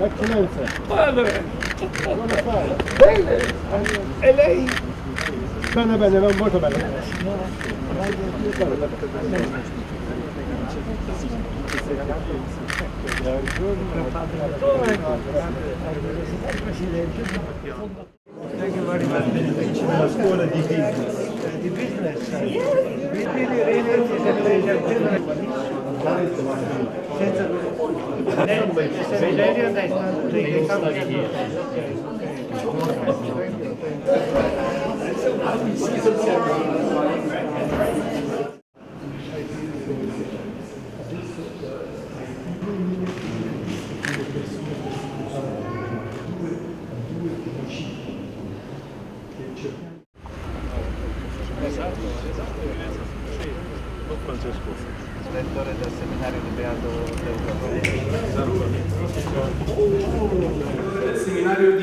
Eccellenza. Padre. Bene. Bene, molto bene. Buongiorno. Thank you very much. It's a school of the business. The business side. It really, really is a pleasure. Since the millennium, they started to come here. Thank you.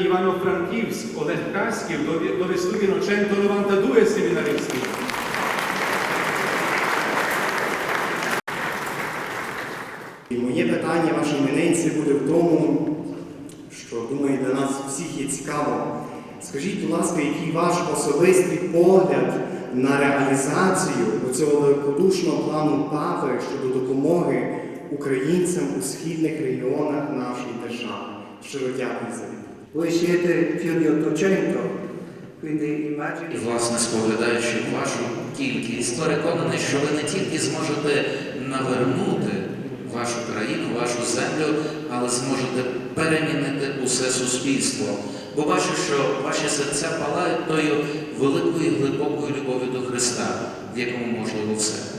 Ivano-Frankivsk, Oleg Kaskів, dove, dove studiano 192 seminaristi. Моє питання вашій іменинці буде в тому, що думаю, для нас всіх є цікаво. Скажіть, будь ласка, який ваш особистий погляд на реалізацію цього великодушного плану папи щодо допомоги українцям у східних регіонах нашої держави? Щиро дякую за відповідь. Voi siete più di 800, quindi І, власне, споглядаючи вашу кількість, переконаний, що ви не тільки зможете навернути вашу країну, вашу землю, але зможете перемінити усе суспільство. Бо бачу, що ваші серця палають тою великою глибокою любов'ю до Христа, в якому можливо все.